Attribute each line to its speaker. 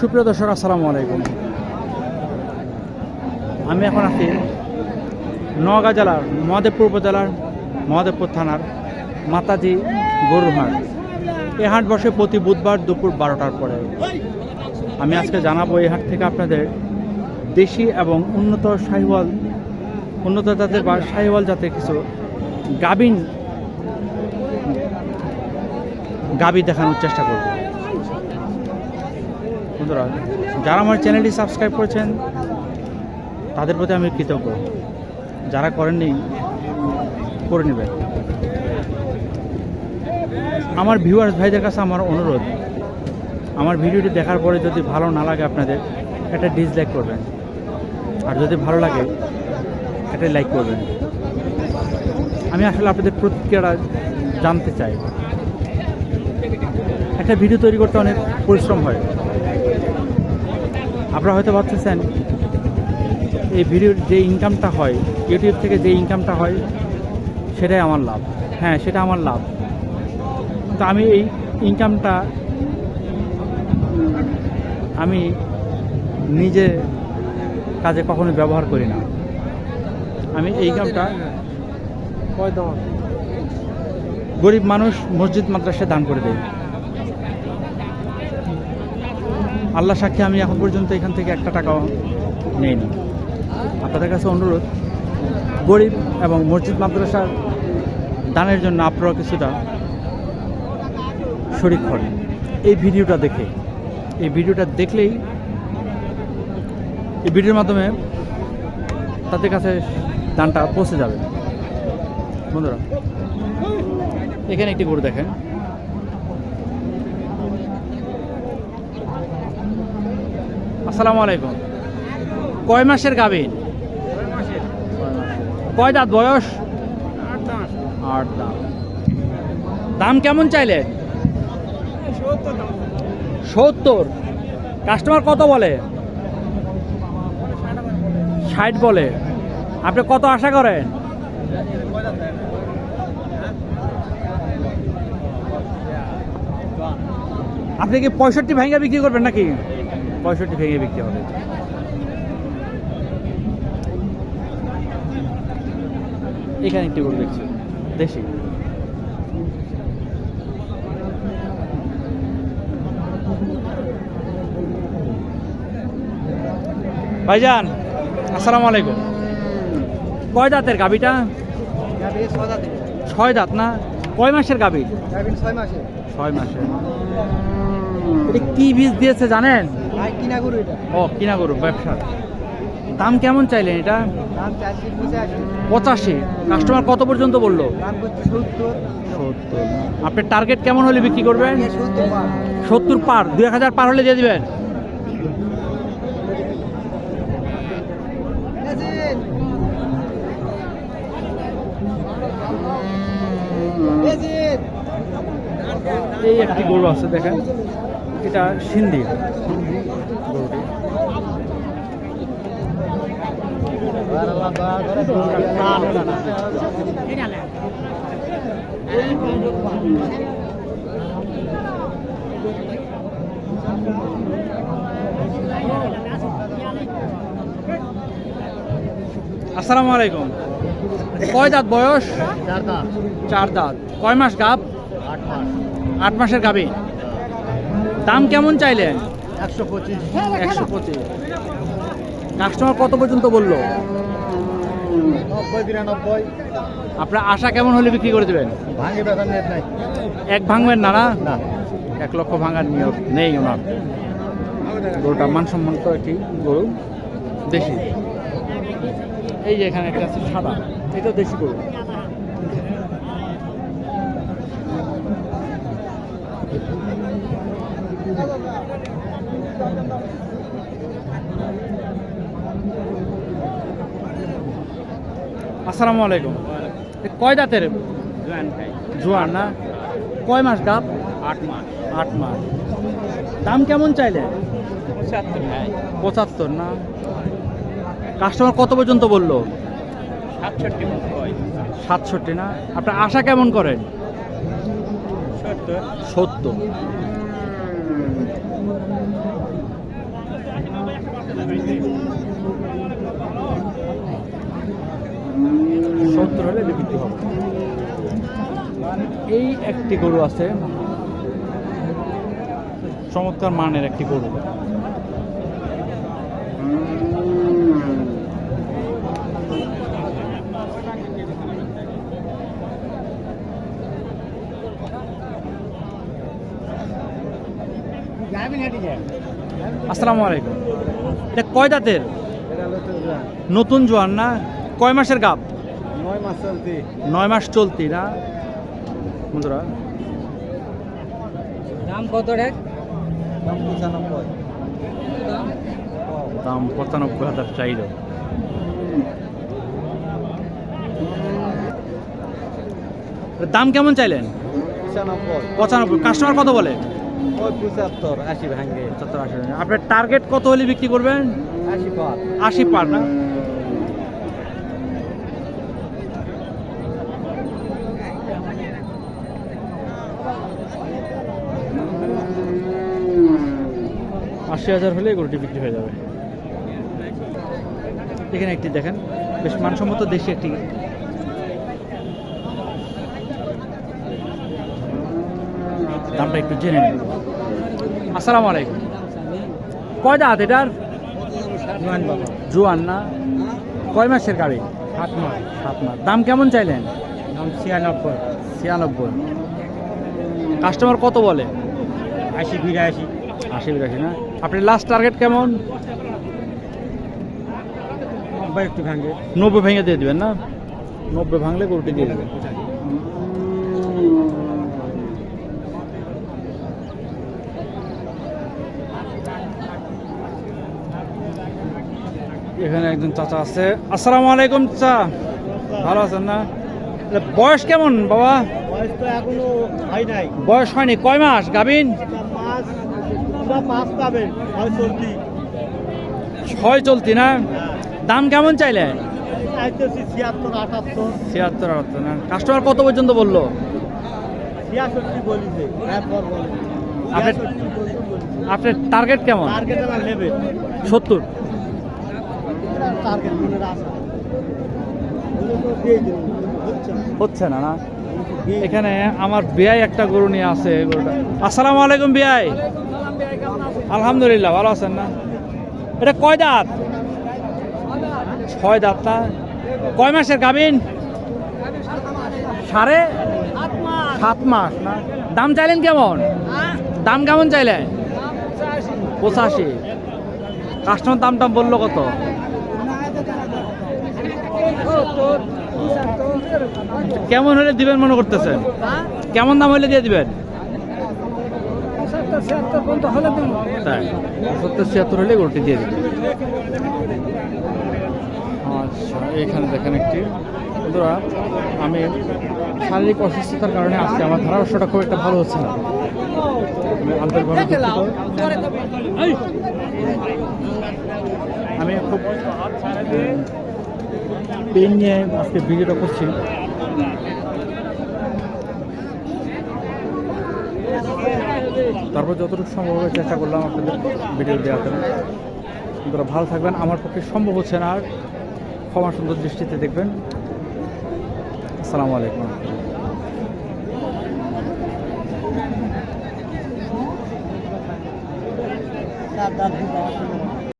Speaker 1: সুপ্রিয় দর্শক, আসসালামু আলাইকুম। আমি এখন আছি নওগাঁ জেলার মহাদেবপুর উপজেলার মহাদেবপুর থানার মাতাজি গরুর হাট। এই হাট বসে প্রতি বুধবার দুপুর বারোটার পরে। আমি আজকে জানাব এই হাট থেকে আপনাদের দেশি এবং উন্নত শাহিওয়াল, উন্নত জাতের বা শাহিওয়াল জাতের কিছু গাবিন গাবি দেখানোর চেষ্টা করব। বন্ধুরা, যারা আমার চ্যানেলটি সাবস্ক্রাইব করেছেন, তাদের প্রতি আমি কৃতজ্ঞ। যারা করেননি, করে নেবেন। আমার ভিউয়ার্স ভাইদের কাছে আমার অনুরোধ, আমার ভিডিওটি দেখার পরে যদি ভালো না লাগে আপনাদের, একটা ডিসলাইক করবেন। আর যদি ভালো লাগে, একটা লাইক করবেন। আমি আসলে আপনাদের প্রতিক্রিয়াটা জানতে চাই। একটা ভিডিও তৈরি করতে অনেক পরিশ্রম হয়। আপনারা হয়তো ভাবতেছেন এই ভিডিওর যে ইনকামটা হয় ইউটিউব থেকে যে ইনকামটা হয় সেটাই আমার লাভ। হ্যাঁ সেটা আমার লাভ। তো আমি এই ইনকামটা আমি নিজে কাজে কখনো ব্যবহার করি না। আমি এই কামটা গরিব মানুষ মসজিদ মাদ্রাসায় দান করে দেয় আল্লাহ সাক্ষী, আমি এখন পর্যন্ত এখান থেকে একটা টাকাও নেইনি। আপনাদের কাছে অনুরোধ, গরিব এবং মসজিদ মাদ্রাসার দানের জন্য আপনারা কিছুটা শরিক করেন এই ভিডিওটা দেখে, এই ভিডিওটা দেখলেই এই ভিডিওর মাধ্যমে তাদের কাছে দানটা পৌঁছে যাবে। বন্ধুরা, এখানে একটি গরু দেখেন। আসসালামু আলাইকুম। কয় মাসের গাভীর? কয় দাঁত বয়স? আট দাম দাম কেমন চাইলে? সত্তর। কাস্টমার কত বলে? ষাট বলে। আপনি কত আশা করেন? আপনি কি পঁয়ষট্টি ভেঙে বিক্রি করবেন নাকি? পঁয়ষট্টি ভেঙে বিক্রি হবে। এখানে একটি গরু দেখছি। দেশি। ভাইজান আসসালামু আলাইকুম। কয় দাঁতের গাবিটা ছয় দাঁত না? কয় মাসের গাবি
Speaker 2: ছয় মাসে
Speaker 1: ছয় এটা কি বীজ দিয়েছে জানেন?
Speaker 2: কিনা গরু এটা?
Speaker 1: ও কিনা গরু ব্যবসা। দাম কেমন চাইলেন এটা?
Speaker 2: পঁচাশি।
Speaker 1: কাস্টমার কত পর্যন্ত বলল?
Speaker 2: সত্তর।
Speaker 1: আপনার টার্গেট কেমন হলে বিক্রি করবেন?
Speaker 2: সত্তর পার।
Speaker 1: দুই এক হাজার পার হলে দিয়ে দিবেন। এই একটি গরু আছে দেখেন। এটা সিন্ধি। আসসালামু আলাইকুম। কয় দাঁত বয়স?
Speaker 2: চার দাম
Speaker 1: চার দাঁত। কয় মাস গাব?
Speaker 2: আট মাস।
Speaker 1: আট মাসের গাবে? দাম কেমন চাইলেন?
Speaker 2: একশো পঁচিশ।
Speaker 1: একশো পঁচিশ। কাস্টমার কত পর্যন্ত বলল?
Speaker 2: নব্বই বিরানব্বই
Speaker 1: আপনার আশা কেমন হলে বিক্রি করে দেবেন?
Speaker 2: ভাঙে বেতন নাই।
Speaker 1: এক ভাঙবেন না না?
Speaker 2: না।
Speaker 1: এক লক্ষ ভাঙার নিয়োগ নেই ওনার। গরুটা মানসম্মত একটি গরু দেশি। এই যে এখানে একটা আছে সাদা এটা দেশি গরু। আসসালামু আলাইকুম। কয় দাঁতের? জোয়ান না? কয় মাস গাপ
Speaker 2: আট মাস।
Speaker 1: আট মাস। দাম কেমন চাইলে?
Speaker 2: পঁচাত্তর
Speaker 1: না? কাস্টমার কত পর্যন্ত বলল?
Speaker 2: সাতষট্টি
Speaker 1: সাতষট্টি না? আপনার আশা কেমন করেন?
Speaker 2: সত্তর।
Speaker 1: সত্তর। সত্তর হলে হবে। এই একটি গরু আছে চমৎকার মানের একটি গরু। আসসালামু আলাইকুম। এটা কয় দাঁতের? নতুন জোয়ান না? কয় মাসের গাপ
Speaker 2: নয় মাস চলতি।
Speaker 1: নয় মাস চলতি না? বন্ধুরা।
Speaker 2: দাম কত রে?
Speaker 3: দাম পঁচানব্বই
Speaker 1: দাম পঁচানব্বই হাজার চাইল। দাম কেমন চাইলেন?
Speaker 3: পঁচানব্বই।
Speaker 1: পঁচানব্বই। কাস্টমার কত বলে?
Speaker 3: ওই পঁচাত্তর আশি ভাঙ্গে।
Speaker 1: পঁচাত্তর আশি আপনার টার্গেট কত হলে বিক্রি করবেন?
Speaker 3: আশি পাঁচ
Speaker 1: আশি পার না? আশি হাজার হলে গরুটি বিক্রি হয়ে যাবে। এখানে একটি দেখেন বেশ মানসম্মত দেশি একটি দামটা একটু জেনে নিন আসসালামু আলাইকুম। কয় দাঁত এটার?
Speaker 3: জোয়ান
Speaker 1: না? কয় মাসের গাড়ি?
Speaker 3: সাত মাস।
Speaker 1: সাত মাস। দাম কেমন চাইলেন?
Speaker 3: দাম ছিয়ানব্বই।
Speaker 1: ছিয়ানব্বই। কাস্টমার কত বলে?
Speaker 3: আশি বিরাশি।
Speaker 1: আশি বিরাশি না? আপনি লাস্ট টার্গেট কেমন?
Speaker 3: নব্বই একটু ভাঙ্গে
Speaker 1: নব্বই ভেঙে দিয়ে দেবেন না? নব্বই ভাঙলে গরুটি দিয়ে দেবেন। এখানে একজন চাচা আছে। আসসালামু আলাইকুম চা ভালো আছেন না? বয়স কেমন বাবা?
Speaker 3: বয়স তো এখনও হয় নাই।
Speaker 1: বয়স হয়নি। কয় মাস? গাবিন
Speaker 3: পাবেন। হয় চলতি।
Speaker 1: ছয় চলতি না? দাম কেমন
Speaker 3: চাইলে? ছিয়াত্তর আটাত্তর।
Speaker 1: ছিয়াত্তর আটাত্তর না? কাস্টমার কত পর্যন্ত বলল?
Speaker 3: ছিয়াষট্টি
Speaker 1: আপনার-
Speaker 3: বলিছে।
Speaker 1: আপনার টার্গেট কেমন?
Speaker 3: টার্গেট আমার নেবে
Speaker 1: সত্তর।
Speaker 3: টার্গেট মনে হচ্ছে না।
Speaker 1: না? না এখানে আমার বিয়াই একটা গরু নিয়ে আছে গরুটা। আসসালামু আলাইকুম বিয়াই। আলহামদুলিল্লাহ ভালো আছেন না? এটা কয় দাঁত? ছয় দাঁত না কয় মাসের গাবিন সাড়ে? সাত মাস না? দাম চাইলেন কেমন? দাম কেমন চাইলেন? পঁচাশি। কাস্টমার দাম টাম বলল কত? কেমন হলে দিবেন মনে করতেছেন? কেমন দাম হলে দিয়ে দিবেন? সত্তর ছিয়াত্তর হলে গরুটি দিয়ে দিবেন। আচ্ছা এখানে দেখেন একটি। বন্ধুরা আমি শারীরিক অসুস্থতার কারণে আজকে আমার ধারাভাষ্যটা খুব একটা ভালো হচ্ছে না। আমি খুব পেন নিয়ে আজকে ভিডিওটা করছি। তারপর যতটুকু সম্ভব হবে চেষ্টা করলাম আপনাদের ভিডিও দেওয়াতে আপনারা ভালো থাকবেন। আমার পক্ষে সম্ভব হচ্ছে না। আর ক্ষমা সুন্দর দৃষ্টিতে দেখবেন। আসসালামু আলাইকুম।